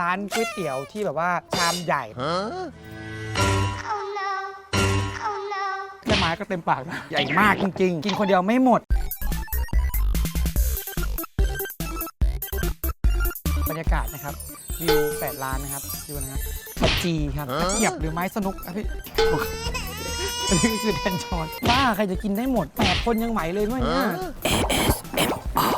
ร้านก๋วยเตี๋ยวที่แบบว่าชามใหญ่ Oh no. Oh no. แค่ไม้ก็เต็มปากนะใหญ่มากจริง ๆ กินคนเดียวไม่หมด บรรยากาศนะครับ วิวแปดล้านนะครับดูนะฮะปัจจีครับตะเกียบหรือไม้สนุกครับพี่อันนี้คือแทนชอนบ้าใครจะกินได้หมดแปดคนยังไหวเลยด้วยเนี่ยเ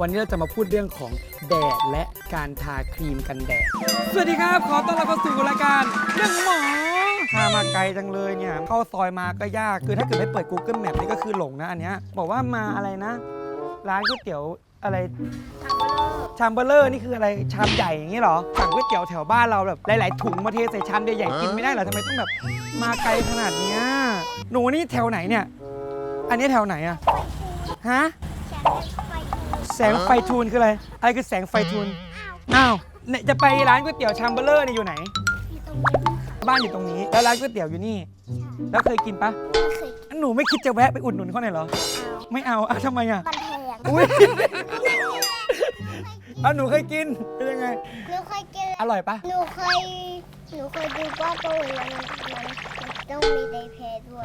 วันนี้เราจะมาพูดเรื่องของแดดและการทาครีมกันแดด สวัสดีครับ ขอต้อนรับเข้าสู่รายการเรื่องหมอพามาไกลจังเลยเนี่ย เข้าซอยมาก็ยาก คือถ้าเกิดไม่เปิด Google Map นี่ก็คือหลงนะอันเนี้ย บอกว่ามาอะไรนะ ร้านก๋วยเตี๋ยวอะไร ชามเบลเลอร์นี่คืออะไร ชามใหญ่อย่างนี้เหรอ สั่งก๋วยเตี๋ยวแถวบ้านเราแบบหลาย ๆ ถุงมาเทใส่ชามใหญ่ๆกินไม่ได้เหรอทำไมต้องแบบมาไกลขนาดเนี้ย หนูนี่แถวไหนเนี่ย อันนี้แถวไหนอะฮะ แสงไฟทูนคืออะไร อะไรคือแสงไฟทูน อ้าวเนี่ยจะไปร้านก๋วยเตี๋ยวชามเบลเลอร์เนี่ยอยู่ไหนบ้านอยู่ตรงนี้ แล้วร้านก๋วยเตี๋ยวอยู่นี่ แล้วเคยกินปะหนูไม่คิดจะแวะไปอุดหนุนเขาหน่อยเหรอ ไม่เอาอะทำไมอะ มันแพงอุ้ยอะหนูเคยกิน เป็นยังไง หนูเคยกินอร่อยปะหนูเคยหนูเคยดูว่าตัวมันมันมันต้องมีไดเพย์ด้วย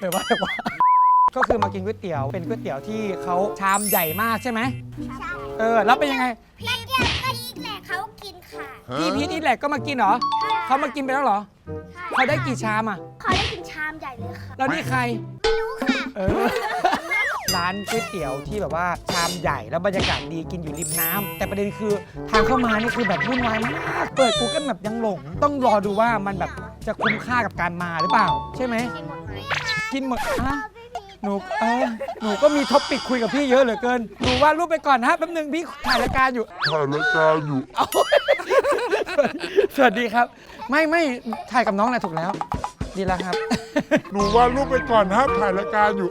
แต่ว่าแต่ว่า ก็คือมากินก๋วยเตี๋ยว เป็นก๋วยเตี๋ยวที่เขาชามใหญ่มากใช่ไหมเออแล้วเป็นยังไง พี่เกียรก็อีกแหละเขากินค่ะพี่พีทนี่แหละก็มากินเหรอเขามากินไปแล้วเหรอเขาได้กี่ชามอะเขาได้กินชามใหญ่เลยค่ะแล้วนี่ใครไม่รู้ค่ะเออร้านก๋วยเตี๋ยวที่แบบว่าชามใหญ่แล้วบรรยากาศดีกินอยู่ริมน้ำแต่ประเด็นคือทางเข้ามานี่คือแบบวุ่นวายมากเปิด Google แบบยังหลง ต้องรอดูว่ามันแบบจะคุ้มค่ากับการมาหรือเปล่า ใช่ไหมกินหมดไหมกินหมดฮะ หนูเออหนูก็มีท็อปปิกคุยกับพี่เยอะเหลือเกิน หนูวาดรูปไปก่อนนะแป๊บนึงพี่ถ่ายรายการอยู่ ถ่ายรายการอยู่เอาสวัสดีครับ ไม่ไม่ถ่ายกับน้องแหละถูกแล้ว ดีแล้วครับ หนูวาดรูปไปก่อนนะครับถ่ายรายการอยู่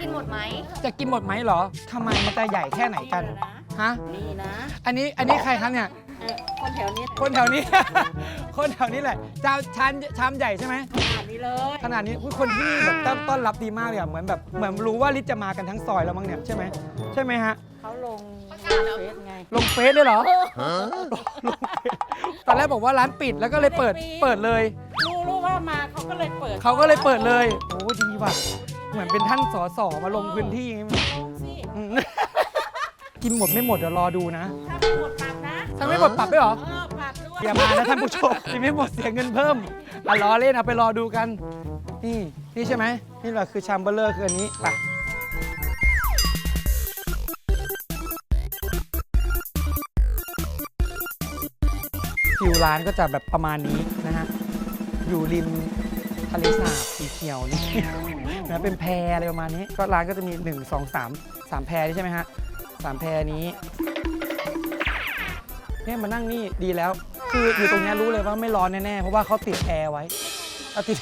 กินหมดไหมจะกินหมดไหมเหรอทำไมมันจะใหญ่แค่ไหนกัน ฮะ นี่นะ อันนี้อันนี้ใครครับเนี่ย เออคนแถวนี้คนแถวนี้ คนแถวนี้แหละชามชามชามใหญ่ใช่ไหม ขนาดนี้เลยขนาดนี้อุ๊ยคนที่นี่แบบต้อนต้อนรับดีมากเลยอะเหมือนแบบเหมือนรู้ว่าลิศจะมากันทั้งซอยแล้วมั้งเนี่ยใช่ไหมใช่ไหมฮะ เขาลงเฟซไง ลงเฟซเลยเหรอลงเฟซตอนแรกบอกว่าร้านปิดแล้วก็เลยเปิดไม่ได้ปิด เปิดเลย รู้รู้ว่ามาเขาก็เลยเปิดเขาก็เลยเปิดเลยโอ้ดีว่ะเหมือนเป็นท่านสอสอมาลงพื้นที่อย่างงี้ลงสิอืมกินหมดไม่หมดเดี๋ยวรอดูนะ ถ้า ไม่หมดปรับนะถ้าไม่หมดปรับด้วยเหรอ เออปรับด้วยอย่ามานะท่านผู้ชมกินไม่หมดเสียเงินเพิ่มอะรอเล่นเอาไปรอดูกัน นี่ นี่ใช่ไหม นี่แหละคือชามเบอร์เลอร์คืออันนี้ไปฟิวร้านก็จะแบบประมาณนี้นะฮะ อยู่ริมทะเลสาบสีเขียวนี่ นะเป็นแพรอะไรประมาณนี้ ก็ร้านก็จะมี 1 2 3 3แพรนี่ใช่ไหมฮะสามแพรนี้ เนี่ยมานั่งนี่ดีแล้ว คืออยู่ตรงเนี้ยรู้เลยว่าไม่ร้อนแน่ๆเพราะว่าเขาติดแอร์ไว้เอาติด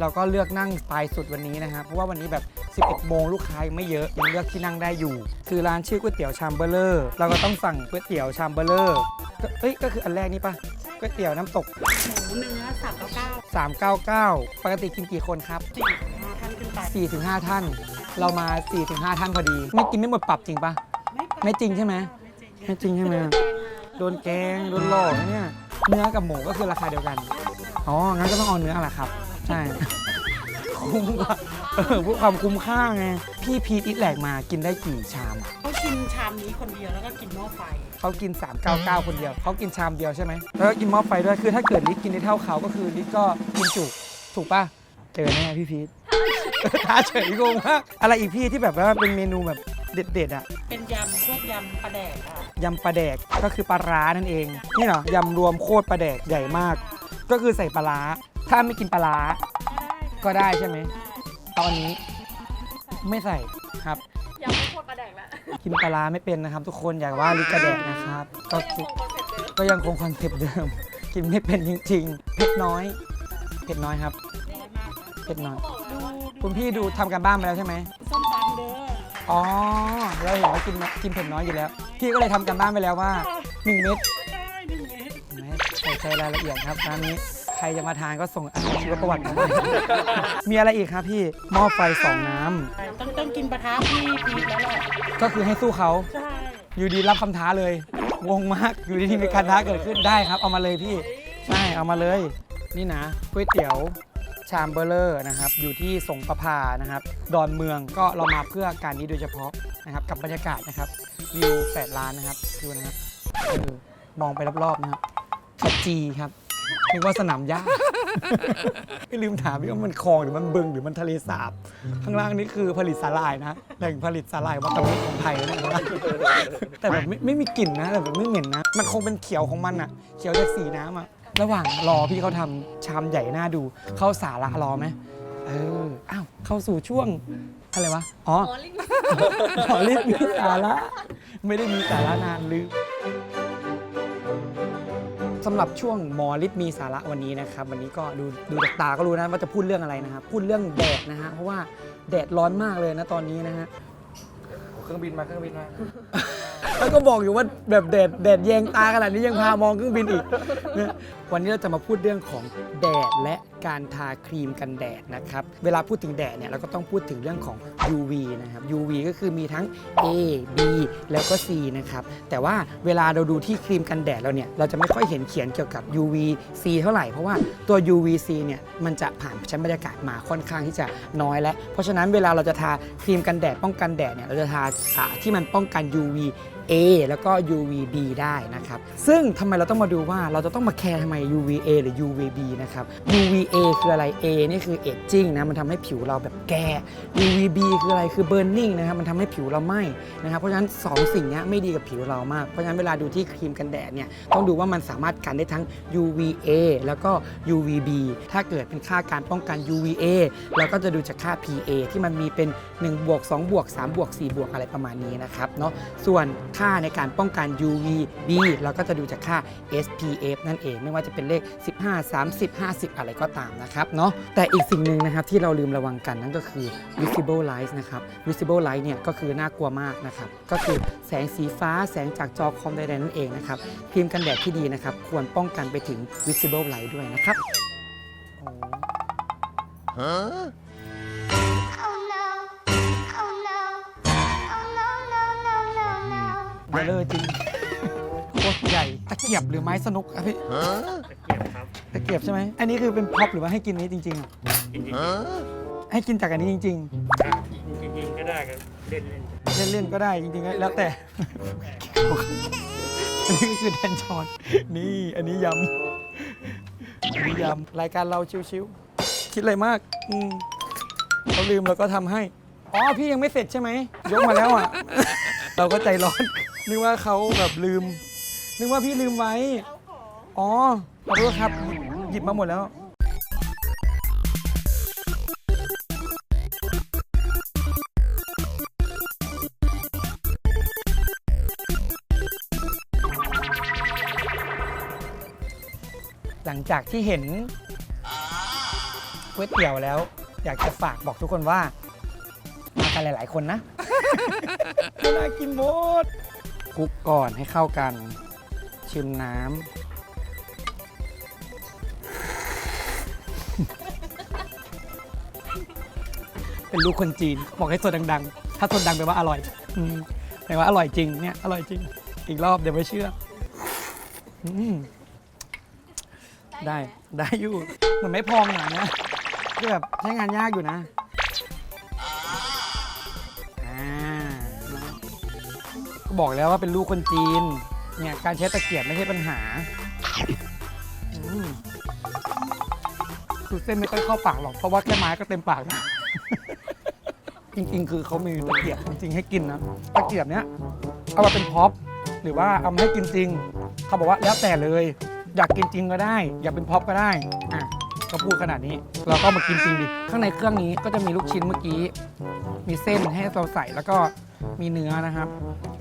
เราก็เลือกนั่งปลายสุดวันนี้นะครับเพราะว่าวันนี้แบบ 11 โมงลูกค้ายังไม่เยอะยังเลือกที่นั่งได้อยู่ คือร้านชื่อก๋วยเตี๋ยวชามเบอร์เลอร์เราก็ต้องสั่งก๋วยเตี๋ยวชามเบอร์เลอร์ก็เอ้ยก็คืออันแรกนี่ปะก๋วยเตี๋ยวน้ำตก หมูเนื้อสามเก้าเก้า399 ปกติกินกี่คนครับ สี่ห้าท่านขึ้นไป 4-5 ท่าน เรามา 4-5 ท่านพอดี ไม่กินไม่หมดปรับจริงปะ ไม่ปรับไม่จริงใช่ไหม ไม่จริงใช่ไหมโดนแกงโดนหลอกนะเนี่ยเนื้อกับหมูก็คือราคาเดียวกัน อ๋อ งั้นก็ต้องเอาเนื้อแหละครับ ใช่ คุ้มกว่าเออเพื่อความคุ้มค่าไง พี่พีทอิทแหลกมากินได้กี่ชามอะเขากินชามนี้คนเดียวแล้วก็กินหม้อไฟ เขากิน 399 คนเดียว เขากินชามเดียวใช่ไหม แล้วก็กินหม้อไฟด้วย คือถ้าเกิดลิศกินได้เท่าเขาก็คือลิศก็กินจุถูกป่ะเจอแน่พี่พีท ท้าเฉยงงมากอะไรอีกพี่ที่แบบว่าเป็นเมนูแบบ เด็ดๆอะเป็นยำพวกยำปลาแดกอะยำปลาแดกก็คือปลาร้านั่นเอง นี่เหรอยำรวมโคตรปลาแดกใหญ่มาก ก็คือใส่ปลาร้า ถ้าไม่กินปลาร้า ก็ได้ใช่ไหม ตอนนี้ไม่ใส่ครับ ยำไม่โคตรปลาแดกละกินปลาร้าไม่เป็นนะครับ ทุกคนอยากว่าลิกระแดกนะครับ ก็คือก็ยังคงคอนเซปต์เดิม กินไม่เป็นจริงๆ เผ็ดน้อย เผ็ดน้อยครับ เผ็ดน้อย คุณพี่ดูทำการบ้านมาแล้วใช่ไหมส้มตำเด้ ออ๋อเราเห็นว่ากินกินเผ็ดน้อยอยู่แล้ว พี่ก็เลยทำการบ้านไปแล้วว่า1เม็ดได้หนึ่งเมตรเห็นไหมใส่ใจรายละเอียดครับร้านนี้ขรจะมาทานก็ส่งอาชีวประวัติมาได้มีอะไรอีกครับพี่หม้อไฟสองน้ำต้องต้องกินปลาท้าพี่พีทแล้วแหละก็คือให้สู้เขา ใช่อยู่ดีรับคำท้าเลย งงมาก อยู่ดีๆมีการท้าเกิดขึ้นได้ครับ เอามาเลยพี่ ใช่ เอามาเลย นี่นะก๋วยเตี๋ยว ชามเบอร์เลอร์นะครับ อยู่ที่สงประพานะครับ ดอนเมืองก็เรามาเพื่อการนี้โดยเฉพาะนะครับ กับบรรยากาศนะครับ วิว8ล้านนะครับ ดูนะครับเออมองไปรอบๆนะครับขจีครับนึกว่าสนามหญ้าไม่ลืมถามพี่ว่ามันคลองหรือมันบึงหรือมันทะเลสาบ ข้างล่างนี่คือผลิตสาหร่ายนะแหล่งผลิตสาหร่ายวัตถุดิบของไทยนะแต่แบบไม่ไม่มีกลิ่นนะแต่แบบไม่เหม็นนะ มันคงเป็นเขียวของมันอะเขียวจากสีน้ำอะ ระหว่างรอพี่เขาทำชามใหญ่น่าดู เข้าสาระรอไหมเอออ้าวเข้าสู่ช่วงอะไรวะ อ๋อหมอลิศหมอลิศมีสาระ ไม่ได้มีสาระนานลืมสำหรับช่วงหมอฤทธิ์มีสาระวันนี้นะครับ วันนี้ก็ดูดูจากตาก็รู้นะว่าจะพูดเรื่องอะไรนะครับ พูดเรื่องแดดนะฮะเพราะว่าแดดร้อนมากเลยนะตอนนี้นะฮะเครื่องบินมาเครื่องบินมา แล้วก็บอกอยู่ว่าแบบแดดแดดแยงตาขนาดนี้ยังพามองเครื่องบินอีกเนี่ย วันนี้เราจะมาพูดเรื่องของแดดและการทาครีมกันแดดนะครับ เวลาพูดถึงแดดเนี่ยเราก็ต้องพูดถึงเรื่องของ UV นะครับ UV ก็คือมีทั้ง A B แล้วก็ C นะครับ แต่ว่าเวลาเราดูที่ครีมกันแดดเราเนี่ย เราจะไม่ค่อยเห็นเขียนเกี่ยวกับ UVC เท่าไหร่ เพราะว่าตัว UVC เนี่ย มันจะผ่านชั้นบรรยากาศมาค่อนข้างที่จะน้อยแล้ว เพราะฉะนั้นเวลาเราจะทาครีมกันแดดป้องกันแดดเนี่ย เราจะทาอ่าที่มันป้องกัน UV A แล้วก็ UVB ได้นะครับ ซึ่งทำไมเราต้องมาดูว่าเราจะต้องมาแคร์ทำไม UVA หรือ UVB นะครับ UVA คืออะไร A นี่คือ aging นะ มันทำให้ผิวเราแบบแก่ UVB คืออะไร คือ burning นะครับ มันทำให้ผิวเราไหม้นะครับ เพราะฉะนั้น 2 สิ่งนี้ไม่ดีกับผิวเรามาก เพราะฉะนั้นเวลาดูที่ครีมกันแดดเนี่ย ต้องดูว่ามันสามารถกันได้ทั้ง UVA แล้วก็ UVB ถ้าเกิดเป็นค่าการป้องกัน UVA เราก็จะดูจากค่า PA ที่มันมีเป็น1บวก2บวก3บวก4บวกอะไรประมาณนี้นะครับเนาะ ส่วนค่าในการป้องกัน UVB เราก็จะดูจากค่า SPF นั่นเอง ไม่ว่าจะเป็นเลข 15 30 50 อะไรก็ตามนะครับเนาะแต่อีกสิ่งหนึ่งนะครับที่เราลืมระวังกันนั่นก็คือ visible light นะครับ visible light เนี่ยก็คือน่ากลัวมากนะครับก็คือแสงสีฟ้าแสงจากจอคอมใดๆนั่นเองนะครับครีมกันแดดที่ดีนะครับควรป้องกันไปถึง visible light ด้วยนะครับโอ้ Oh no Oh no Oh no no no no no เบลอจริงโคตรให ญ่ตะเกียบหรือไม้สนุกอะพี่เกียบครับตะเกียบใช่ไหมอันนี้คือเป็นพ็อปหรือว่าให้กินนี้จริงๆอะจริงให้กินจากอันนี้จริง ๆจริงๆก็ได้ครับเล่นเล่นๆเล่นๆก็ได้จริงๆก็แล้วแต่อันนี้ก็คือแทนชอนนี่อันนี้ยำอันนี้ยำรายการเราชิวๆคิดอะไรมากอืมเขาลืมเราก็ทำให้อ๋อพี่ยังไม่เสร็จใช่ไหมยกมาแล้วอะ เราก็ใจร้อนนึกว่าเขาแบบลืม นึกว่าพี่ลืมไว้อ๋อ ขอโทษครับ หยิบมาหมดแล้ว หลังจากที่เห็นก๋วยเตี๋ยวแล้ว อยากจะฝากบอกทุกคนว่า มากันหลาย ๆ คนนะไม่น่ากินหมดคลุกก่อนให้เข้ากัน ชิมน้ำ เป็นลูกคนจีน บอกให้สดดัง ๆ ถ้าสดดังแปลว่าอร่อยอืมแปลว่าอร่อยจริงเนี่ยอร่อยจริง อีกรอบเดี๋ยวไม่เชื่ออืมได้ได้อยู่เหมือนไม่พองหน่อยนะคือแบบใช้งานยากอยู่นะอ่าก็บอกแล้วว่าเป็นลูกคนจีน เนี่ยการใช้ตะเกียบไม่ใช่ปัญหาอืมคือเส้นไม่ค่อยเข้าปากหรอก เพราะว่าแค่ไม้ก็เต็มปากนะจริง ๆ คือเขามีตะเกียบจริง ๆ ให้กินนะตะเกียบเนี้ยเอามาเป็นพ็อปหรือว่าเอามาให้กินจริง เขาบอกว่าแล้วแต่เลย อยากกินจริงก็ได้ อยากเป็นพ็อปก็ได้อะก็พูดขนาดนี้ เราก็มากินจริงดิข้างในเครื่องนี้ก็จะมีลูกชิ้นเมื่อกี้ มีเส้นให้เราใส่แล้วก็มีเนื้อนะครับ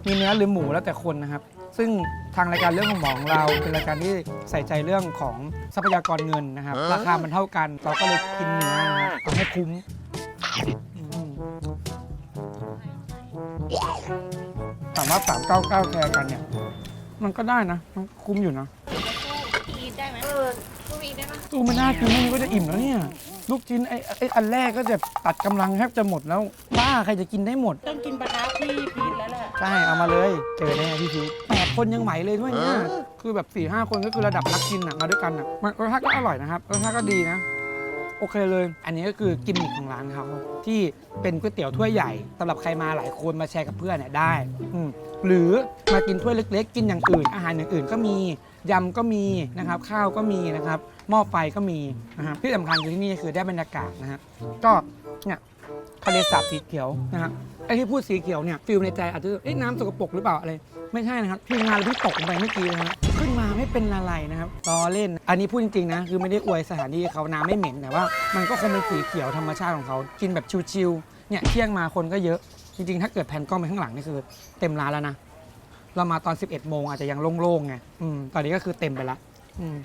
มีเนื้อหรือหมูแล้วแต่คนนะครับ ซึ่งทางรายการเรื่องของหมอของเราเป็นรายการที่ใส่ใจเรื่องของทรัพยากรเงินนะครับ ราคามันเท่ากัน เราก็เลยกินเนื้อนะครับเอาให้คุ้มอืมถามว่า399แคร์กันเนี่ย มันก็ได้นะ มันคุ้มอยู่นะอีทได้ไหมเออสู้อีทได้ปะตูมันน่ากินนี่ก็จะอิ่มแล้วเนี่ย ลูกชิ้นไอ้ไอ้อันแรกก็จะตัดกำลังแทบจะหมดแล้วบ้าใครจะกินได้หมด ต้องกินปลาท้าพี่พีทแล้วแหละ ใช่เอามาเลยเจอแน่พี่พีชแปดคนยังไหวเลยด้วยเนี่ยคือแบบ4ี่ห้าคนก็คือระดับนักกินอะมาด้วยกันอะมันรสชาติก็อร่อยนะครับรสชาติก็ดีนะ โอเคเลย อันนี้ก็คือกิมมิคของร้านเขาที่เป็นก๋วยเตี๋ยวถ้วยใหญ่สำหรับใครมาหลายคนมาแชร์กับเพื่อนเนี่ยได้อืมหรือมากินถ้วยเล็ก ๆ กินอย่างอื่น อาหารอย่างอื่นก็มียำก็มีนะครับ ข้าวก็มีนะครับหม้อไฟก็มีนะครับที่สำคัญคือที่นี่คือได้บรรยากาศนะฮะก็เนี่ย ทะเลสาบสีเขียวนะฮะไอ้ที่พูดสีเขียวเนี่ยฟิลในใจอาจจะเอ๊ะน้ำสกปรกหรือเปล่าอะไรไม่ใช่นะครับทีมงานเราเพิ่งตกลงไปเมื่อกี้นะฮะขึ้นมาไม่เป็นอะไรนะครับล้อเล่น อันนี้พูดจริงๆนะ คือไม่ได้อวยสถานที่เขาน้ำไม่เหม็นแต่ว่า มันก็คงเป็นสีเขียวธรรมชาติของเขากินแบบชิวๆเนี่ยเที่ยงมาคนก็เยอะจริงๆ ถ้าเกิดแผ่นกล้องไปข้างหลังนี่คือ เต็มร้านแล้วนะเรามาตอน 11 โมงอาจจะยังโล่งๆไงอืมตอนนี้ก็คือเต็มไปละอืม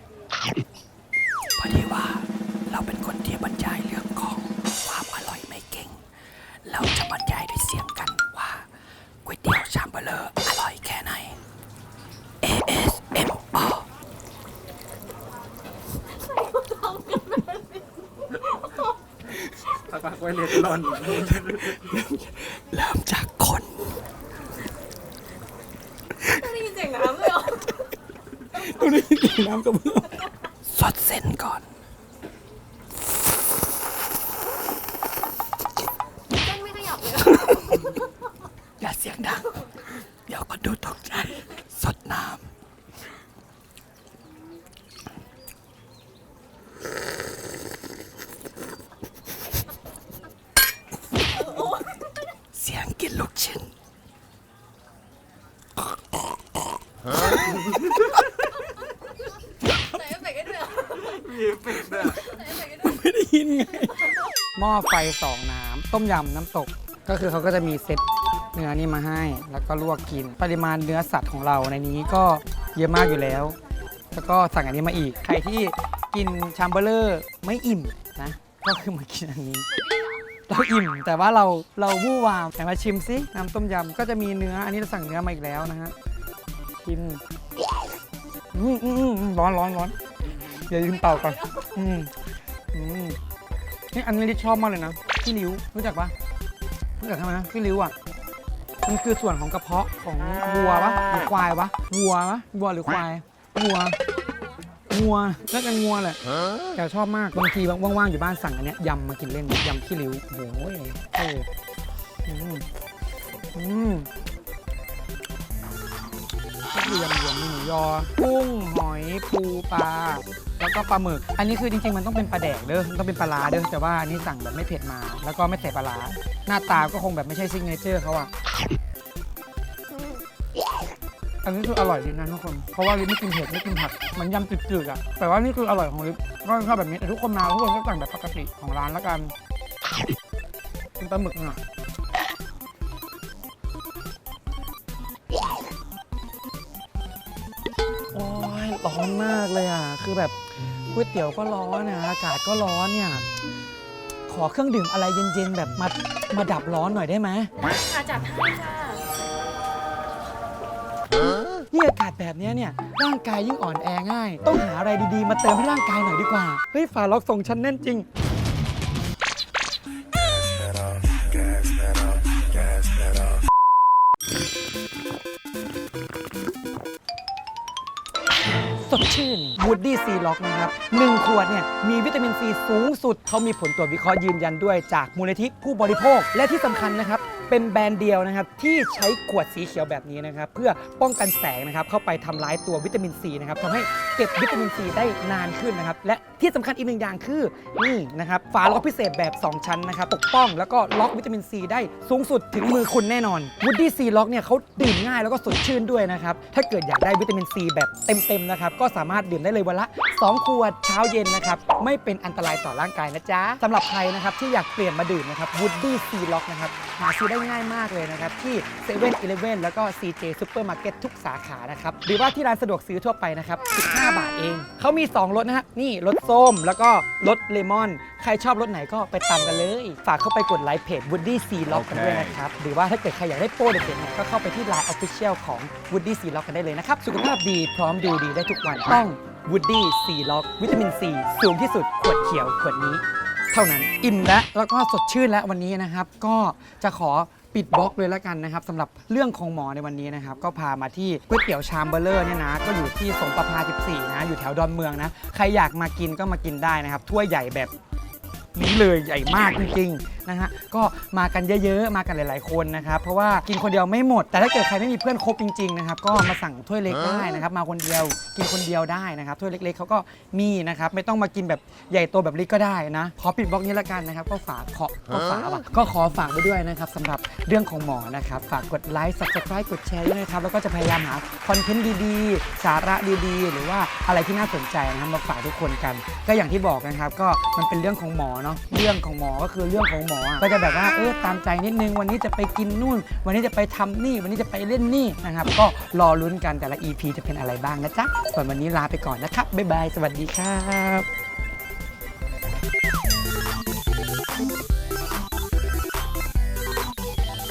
พอดีว่าเราเป็นคนที่บรรยายเรื่อง เราจะบรรยายด้วยเสียงกันว่าก๋วยเตี๋ยวชามเบลออร่อยแค่ไหน ASMR ปากไว้เล็ดร่อนเริ่มจากคนได้ยินเสียงน้ำเลยเหรอ ต้องได้ยินเสียงน้ำกระเพื่อมสดเส้นก่อน เส้นไม่ขยับเลย อย่าเสียงดัง เดี๋ยวคนดูตกใจ สดน้ำ เสียงกินลูกชิ้น ใส่เอฟเฟกต์ให้ด้วยเหรอ มีเอฟเฟกต์ด้วย ใส่เอฟเฟกต์ให้ด้วย ไม่ได้ยินไง หม้อไฟสองน้ำต้มยำน้ำตก ก็คือเขาก็จะมีเซตเนื้อนี่มาให้ แล้วก็ลวกกิน ปริมาณเนื้อสัตว์ของเราในนี้ก็เยอะมากอยู่แล้ว แล้วก็สั่งอันนี้มาอีก ใครที่กินชัมเบอร์เลอร์ไม่อิ่มนะ ก็คือมากินอันนี้ เราอิ่มแต่ว่าเราเราวู่วามแต่มาชิมซิน้ำต้มยำก็จะมีเนื้อ อันนี้เราสั่งเนื้อมาอีกแล้วนะฮะกินอืมอืมอืมร้อนร้อนร้อนอย่าลืมเป่าก่อนอืมอืม นี่อันนี้ที่ชอบมากเลยนะพี่ริ้วรู้จักปะรู้จักใช่ไหมพี่ริ้วอะมันคือส่วนของกระเพาะของวัวปะหรือควายปะวัวปะวัวหรือควายวัวงัวน่าจะงัวแหละแต่ชอบมากบางทีว่างๆอยู่บ้านสั่งอันเนี้ยยำมากินเล่นยำขี้ริ้วโอ้ยเอออืมอืมก็คือยำรวมมีหมู ยอ กุ้ง หอย ปูปลา แล้วก็ปลาหมึก อันนี้คือจริงๆ มันต้องเป็นปลาแดกเด้อมันต้องเป็นปลาร้าเด้อ แต่ว่าอันนี้สั่งแบบไม่เผ็ดมา แล้วก็ไม่ใส่ปลาร้าหน้าตาก็คงแบบไม่ใช่ซิกเนเจอร์เขาอะอันนี้คืออร่อยดีนะทุกคน เพราะว่าลิปไม่กินเผ็ดไม่กินผัก มันยำจืดๆอะแต่ว่านี่คืออร่อยของลิปก็ชอบแบบนี้แต่ทุกคนมาทุกคนก็สั่งแบบปกติของร้านแล้วกันกินปลาหมึกหน่อย ร้อนมากเลยอะ คือแบบก๋วยเตี๋ยวก็ร้อนนะอากาศก็ร้อนเนี่ย ขอเครื่องดื่มอะไรเย็นๆ แบบมามาดับร้อนหน่อยได้ไหมค่ะจัดให้ค่ะนี่อากาศแบบเนี้ยเนี่ยร่างกายยิ่งอ่อนแอง่าย ต้องหาอะไรดีๆ มาเติมให้ร่างกายหน่อยดีกว่า เฮ้ยฝาล็อกส่งฉันแน่นจริง สดชื่น Woody C Lock นะครับหนึ่งขวดเนี่ยมีวิตามินซีสูงสุด เขามีผลตรวจวิเคราะห์ยืนยันด้วยจากมูลนิธิผู้บริโภค และที่สำคัญนะครับ เป็นแบรนด์เดียวนะครับที่ใช้ขวดสีเขียวแบบนี้นะครับเพื่อป้องกันแสงนะครับเข้าไปทำร้ายตัววิตามินซีนะครับทำให้เก็บวิตามินซีได้นานขึ้นนะครับและที่สำคัญอีกหนึ่งอย่างคือนี่นะครับฝาล็อกพิเศษแบบ 2 ชั้นนะครับปกป้องแล้วก็ล็อกวิตามินซีได้สูงสุดถึงมือคุณแน่นอน Woody C Lock เนี่ยเขาดื่มง่ายแล้วก็สดชื่นด้วยนะครับถ้าเกิดอยากได้วิตามินซีแบบเต็มๆนะครับก็สามารถดื่มได้เลยวันละ 2 ขวดเช้าเย็นนะครับไม่เป็นอันตรายต่อร่างกายนะจ๊ะสำหรับใครนะครับที่อยากเปลี่ยนมาดื่มนะครับ Woody C Lock นะครับหาซื้อได้ง่ายมากเลยนะครับ ที่7 e เ e ่ e อแล้วก็ CJ Supermarket ทุกสาขานะครับ หรือว่าที่ร้านสะดวกซื้อทั่วไปนะครับ 15 บาทเอง เขามี 2รสนะฮะ นี่รสส้มแล้วก็รสเลมอน ใครชอบรสไหนก็ไปตามกันเลย ฝากเข้าไปกดไลค์เพจ Woody C Lock กันด้วยนะครับ หรือว่าถ้าเกิดใครอยากได้โปรเด็ดๆเนี่ยก็เข้าไปที่ Line Official ของ Woody C Lock กันได้เลยนะครับ สุขภาพดีพร้อมดูดีได้ทุกวันต้องวูดดี้ซีล็อกวิตามินซีสูงที่สุดขวดเขียวขวดนี้ เท่านั้น อิ่มแล้วแล้วก็สดชื่นแล้ววันนี้นะครับ ก็จะขอปิดบล็อกเลยแล้วกันนะครับสำหรับเรื่องของหมอในวันนี้นะครับ ก็พามาที่ก๋วยเตี๋ยวชามเบอร์เลอร์เนี่ยนะ ก็อยู่ที่สงประพา 14 นะ อยู่แถวดอนเมืองนะ ใครอยากมากินก็มากินได้นะครับ ถ้วยใหญ่แบบนี้เลยใหญ่มากจริงๆ นะฮะก็มากันเยอะๆ มากันหลาย ๆ คนนะครับเพราะว่ากินคนเดียวไม่หมด แต่ถ้าเกิดใครไม่มีเพื่อนครบจริงๆนะครับก็มาสั่งถ้วยเล็กได้นะครับมาคนเดียวกินคนเดียวได้นะครับถ้วยเล็กๆเขาก็มีนะครับไม่ต้องมากินแบบใหญ่โตแบบนี้ก็ได้นะขอปิดบล็อกนี้แล้วกันนะครับก็ฝากขอก็ฝากว่ะก็ขอฝากไปด้วยนะครับสำหรับเรื่องของหมอนะครับฝากกดไลค์ subscribe กดแชร์ด้วยนะครับแล้วก็จะพยายามหาคอนเทนต์ดีๆ สาระดีๆ หรือว่าอะไรที่น่าสนใจนะครับมาฝากทุกคนกัน ก็อย่างที่บอกนะครับก็มันเป็นเรื่องของหมอเนาะเรื่องของหมอก็คือเรื่องของหมออะก็จะแบบว่าเออตามใจนิดนึง วันนี้จะไปกินนู่น วันนี้จะไปทำนี่ วันนี้จะไปเล่นนี่นะครับ ก็รอลุ้นกันแต่ละ EP จะเป็นอะไรบ้างนะจ๊ะส่วนวันนี้ลาไปก่อนนะครับบ๊ายบายสวัสดีครับ